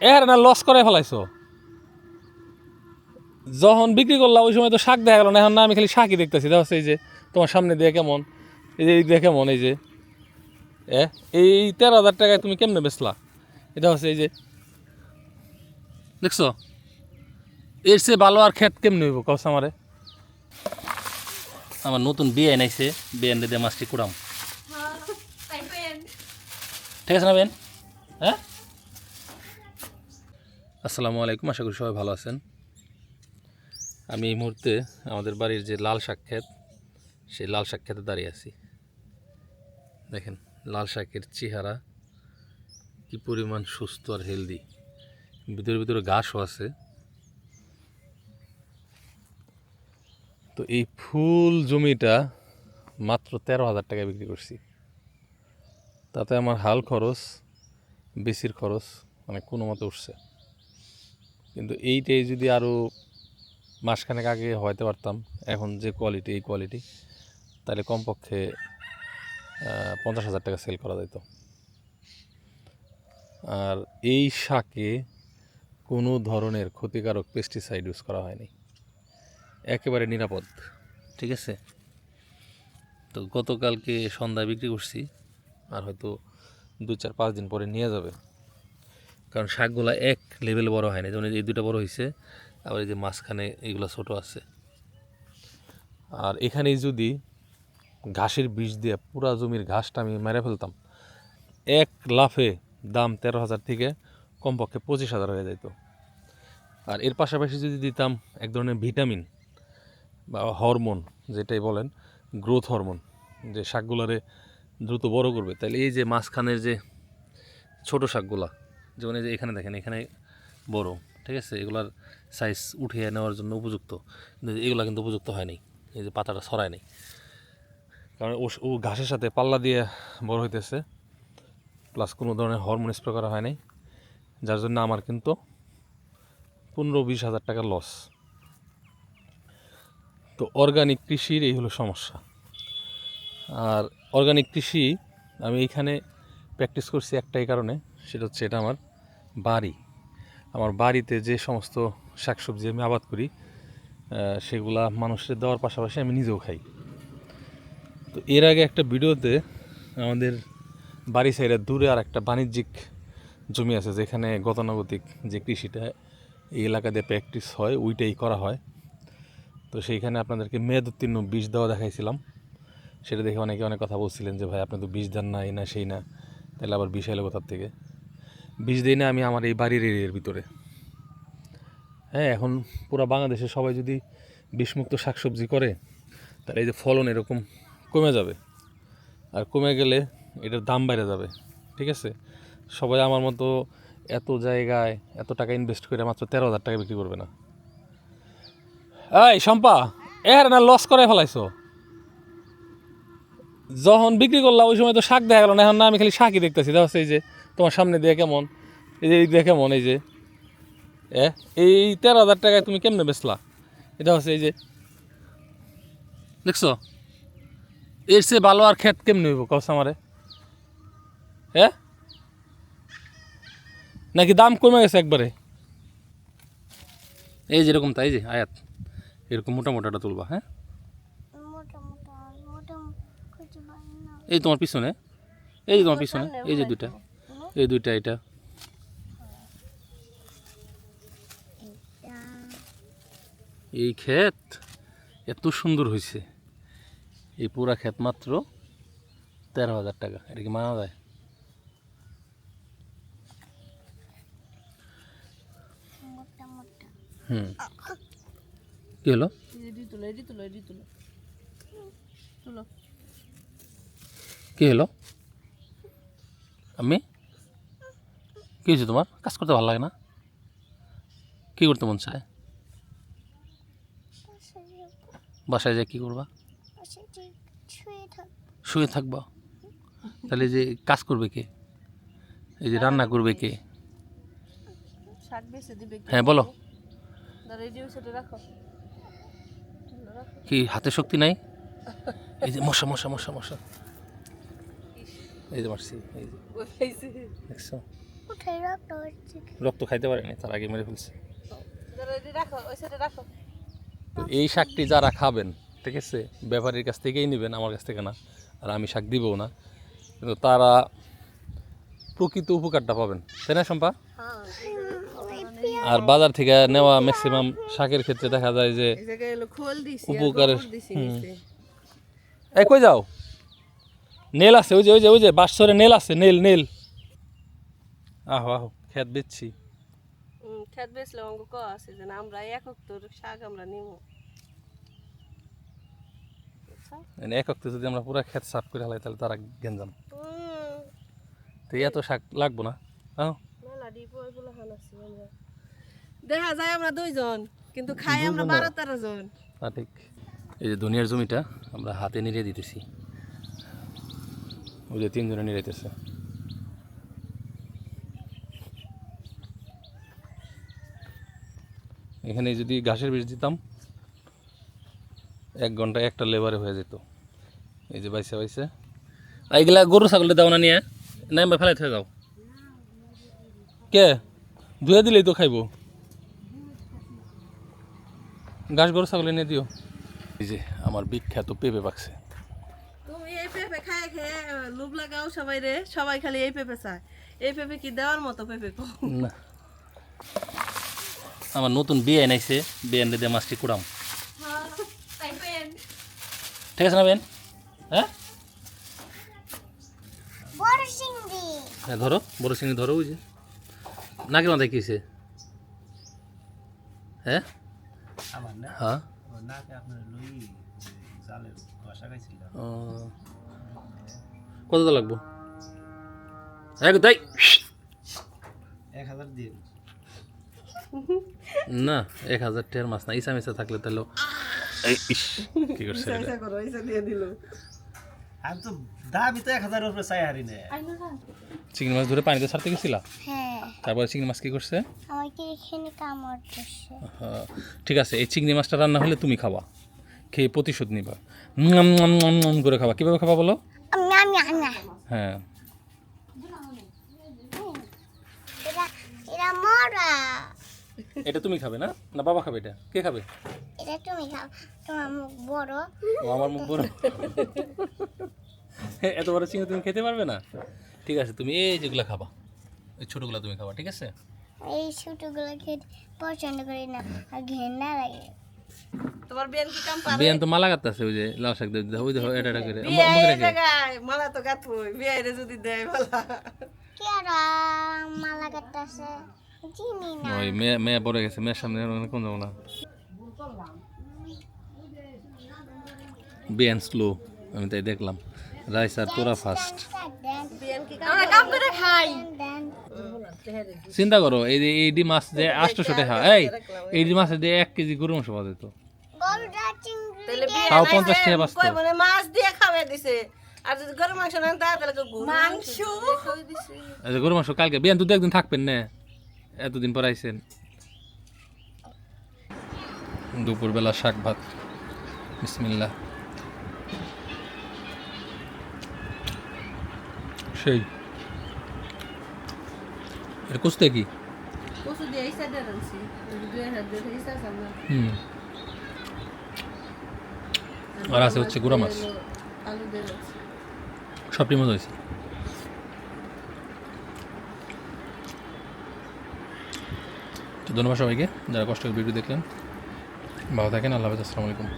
এর না লস করে ফেলাইছো? যখন বিক্রি করলাম ওই সময় তো শাক দেখা গেল না এখন না আমি খালি শাকই দেখতেছি। দেখো এই যে তোমার সামনে দিয়ে কেমন? এই যে দিয়ে কেমন এই যে। এ এই তেরো হাজার টাকায় তুমি কেমনে বেচলা? এটা হচ্ছে এই যে দেখছ? এর চেয়ে ভালো আর খেত কেমনে হইব কস আমারে? আমার নতুন বিয়ে নাইছে বিয়ে এনে দিয়ে মাছটি কুড়াম। ঠিক আছে না বেন? হ্যাঁ? আসসালামু আলাইকুম, আশা করি সবাই ভালো আছেন। আমি এই মুহূর্তে আমাদের বাড়ির যে লাল শাক ক্ষেত, সেই লাল শাক ক্ষেতে দাঁড়িয়ে আছি। দেখেন, লাল শাকের চেহারা কি পরিমাণ সুস্থ আর হেলদি ভিতরে ভিতরে ঘাসও আছে। তো এই ফুল জমিটা মাত্র তেরো হাজার টাকায় বিক্রি করছি। তাতে আমার হাল খরচ, বেশির খরচ মানে কোনো মতে উঠছে। কিন্তু এইটাই যদি আরও মাসখানেক আগে হয়তো পারতাম, এখন যে কোয়ালিটি এই কোয়ালিটি তাহলে কমপক্ষে পঞ্চাশ হাজার টাকা সেল করা যেত আর এই শাকে কোনো ধরনের ক্ষতিকারক পেস্টিসাইড ইউজ করা হয়নি। একেবারে নিরাপদ। ঠিক আছে? তো গতকালকে সন্ধ্যায় বিক্রি করছি, আর হয়তো দু চার পাঁচ দিন পরে নিয়ে যাবে। কারণ শাকগুলা এক লেভেল বড় হয় না। যেমন এই দুটো বড় হয়েছে আবার এই যে মাঝখানে এগুলো ছোট আছে। আর এখানেই যদি ঘাসের বীজ দিয়ে পুরা জমির ঘাসটা আমি মেরে ফেলতাম, এক লাফে দাম তেরো হাজার থেকে কমপক্ষে পঁচিশ হাজার হয়ে যেত আর এর পাশাপাশি যদি দিতাম এক ধরনের ভিটামিন বা হরমোন, যেটাই বলেন, গ্রোথ হরমোন, যে শাকগুলারে দ্রুত বড় করবে। তাহলে এই যে মাঝখানের যে ছোট শাকগুলা যেমন এই যে এখানে দেখেন, এখানে বড়, ঠিক আছে? এগুলার সাইজ উঠিয়ে নেওয়ার জন্য উপযুক্ত। কিন্তু এগুলা কিন্তু উপযুক্ত হয়নি এই যে পাতাটা ছড়ায় নেই। কারণ ও ঘাসের সাথে পাল্লা দিয়ে বড় হইতেছে। প্লাস কোনো ধরনের হরমোন স্প্রে করা হয় নাই। যার জন্য আমার কিন্তু পনেরো বিশ হাজার টাকা লস তো অর্গানিক কৃষির এই হলো সমস্যা। আর অর্গানিক কৃষি আমি এইখানে প্র্যাকটিস করছি একটাই কারণে, সেটা হচ্ছে এটা আমার বাড়ি। আমার বাড়িতে যে সমস্ত শাকসবজি আমি আবাদ করি সেগুলা মানুষের দেওয়ার পাশাপাশি আমি নিজেও খাই। তো এর আগে একটা ভিডিওতে আমাদের বাড়ি সাইডে দূরে আর একটা বাণিজ্যিক জমি আছে, যেখানে গতানুগতিক যে কৃষিটা, এই এলাকা দিয়ে প্র্যাকটিস হয়, ওইটাই করা হয়। তো সেইখানে আপনাদেরকে মেয়াদ উত্তীর্ণ বীজ দেওয়া দেখাইছিলাম। সেটা দেখে অনেকে অনেক কথা বলছিলেন যে, ভাই, আপনি তো বীজ দেন না এই না সেই না। তাহলে আবার বিষ এলো কোথার থেকে? বীজ দিই না আমি আমার এই বাড়ির এরিয়ার ভিতরে। হ্যাঁ এখন পুরো বাংলাদেশে সবাই যদি বিষমুক্ত শাকসবজি করে, তাহলে এই যে ফলন এরকম কমে যাবে। আর কমে গেলে এটার দাম বেড়ে যাবে, ঠিক আছে? সবাই আমার মতো এত জায়গায় এত টাকা ইনভেস্ট করে মাত্র তেরো হাজার টাকা বিক্রি করবে না। এই শম্পা এর না লস করে ফেলাইছো। যখন বিক্রি করলাম, ওই সময় তো শাক দেখা গেল না, এখন না, আমি খালি শাকই দেখতেছি। দেখো এই যে তোমার সামনে দিয়ে কেমন? এই যে দিয়ে কেমন? এই যে, এ, এই তেরো হাজার টাকায় তুমি কেমনে বেচলা? এটা হচ্ছে এই যে, দেখছ? এর সে ভালো আর ক্ষেত কেমনে হইব কস আমারে? হ্যাঁ নাকি দাম কমে গেছে একবারে? এই যেরকম, তাই যে, আয়াত। এরকম মোটা মোটাটা তুলবা হ্যাঁ মোটা মোটা মোটা খুঁজে পাই না এই তোমার পিছনে। এই যে তোমার পিছনে এই যে দুইটা। এই দুইটা এটা। এই ক্ষেত এত সুন্দর হয়েছে। এই পুরা ক্ষেত মাত্র তেরো হাজার টাকা। এটা কি মানা যায়? মোটা মোটা। হুম। কি হলো? তুলো তুলো তুলো। তুলো। কি হলো? আমি কি হয়েছে তোমার? কাজ করতে ভালো লাগে না? কি করতে মন চায়? বাসায় যায় কি করবা? শুয়ে থাক শুয়ে থাকবা? তাহলে এই যে কাজ করবে কে? এই যে রান্না করবে কে? হ্যাঁ বলো। কি হাতে শক্তি নাই? এই যে মশা মশা মশা মশা। এই যে মারছি এই যে। দেখছ? রক্ত খাইতে পারেনি তার আগে মেরে ফেলছে। ধরো এটি রাখো ওই সাইডে রাখো। তো এই শাকটি যারা খাবেন ঠিক আছে ব্যাপারীর কাছ থেকেই নেবেন আমার কাছ থেকে না আর আমি শাক দিবও না কিন্তু তারা প্রকৃত উপকারটা পাবেন তাই না শম্পা? আর বাজার থেকে নেওয়া ম্যাক্সিমাম শাকের ক্ষেত্রে দেখা যায় যে উপকারের- এই কই যাও? নেল আছে ওই যে ওই যে ওই যে বাঁশরে নেল আছে নেল নেল। আহো আহো খেত বেচছি। খেত বেচলে অঙ্ক ক আছে যে আমরা একক তোর শাক আমরা? মানে এক অক্টে যদি আমরা পুরো খেত সাফ করে হালাই তাহলে তারা গেঞ্জাম। তো এত শাক লাগবো না হ্যাঁ দেখা যায় আমরা দুইজন কিন্তু খাই আমরা। বারো তেরো জন। তা ঠিক। এই যে দুনিয়ার জমিটা আমরা হাতে নিড়ে দিতেছি। ওই যে তিনজনে নিড়াইতেছে এখানে যদি ঘাসের বীজ দিতাম, এক ঘন্টায় একটা লেবারে হয়ে যেত। এই যে বাইসে বাইসে। এগুলা গরু ছাগলে দাও না নিয়ে নাই এবার ফেলাই যাও। কে? ধুয়ে দিলেই তো খাইবো। ঘাস, গরু ছাগলে নিয়ে দিও। এই যে আমার বিখ্যাত পেঁপে পাকছে তুমি এই পেঁপে খায় খেয়ে লোভ লাগাও সবাই রে। সবাই খালি এই পেঁপে চায়। এই পেঁপে কি দেওয়ার মতো পেঁপে কো? না। আমার নতুন বিয়ে এনেছে বিয়ে এনে দিয়ে মাছটি কুড়াম। ঠিক আছে না বেন? হ্যাঁ? হ্যাঁ ধরো বড় সিংড়ি ধরো ওই যে। নাকের মাথায় কিসে হ্যাঁ? হ্যাঁ। ও। নাকে আপনার লই জালের ঘষা গাইছিল ও। কত তো লাগবো এক তাই? এক হাজার দিন না এক হাজার টের মাছ না ইসা মিসা থাকলে তাহলে কি করছে দিয়ে চিংড়ি মাছ ধরে পানিতে ছাড়তে গেছিলা? হ্যাঁ। তারপরে চিংড়ি মাছ কি করছে? হ্যাঁ, ঠিক আছে এই চিংড়ি মাছটা রান্না হলে তুমি খাবা। খেয়ে প্রতিশোধ নিবা। করে খাবা। কীভাবে খাবা বলো? হ্যাঁ। এটা তুমি খাবে না? না বাবা খাবে এটা? কে খাবে? এটা তুমি খাও। তোমার মুখ বড়। ও আমার মুখ বড়। এত বড় চিংড়ি তুমি খেতে পারবে না? ঠিক আছে তুমি এই যেগুলো খাবা। এই ছোটোগুলো তুমি খাবা ঠিক আছে? এই ছোটগুলো খেতে পছন্দ করি না। আর ঘেন্না লাগে। তোমার বিয়ান কি কাম পারে? বিয়ান তো মালা গাতাছে ওই যে শাক দিয়ে ওই দেখো এটা এটা করে। মালা তো গাতবই বিয়ারে যদি দেয় মালা। কি আর মালা গাতাছে চিনি না। ওই মেয়ে মেয়ে পড়ে গেছে মেয়ের সামনে কোন যাব না। বিয়ান স্লো আমি তাই দেখলাম। রাইস আর তোরা ফার্স্ট চিন্তা করো এই যে এইডি মাছ যে আটশোশো টাকা এই এইডি মাছে দিয়ে এক কেজি গরু মাংস পাওয়া যেত। তাও পঞ্চাশ টাকা বাঁচতো। মাছ দিয়ে খাবে দিছে। আর যদি গরু মাংস নেন তাহলে মাংস। দিছে এই যে গরু মাংস কালকে বিয়ান তো একদিন থাকবেন না? এতদিন পর আইসেন দুপুরবেলা শাক ভাত। বিসমিল্লা সেই। এটা কুস্তে কি? দিয়ে দুই হাত দিয়ে সামনে হুম। আর আছে হচ্ছে গুঁড়া মাছ। আলু দিয়ে সবটি মজা হয়েছে তো ধন্যবাদ সবাইকে যারা কষ্ট করে ভিডিও দেখলেন। ভালো থাকেন আল্লাহ হাফেজ আসসালামু আলাইকুম।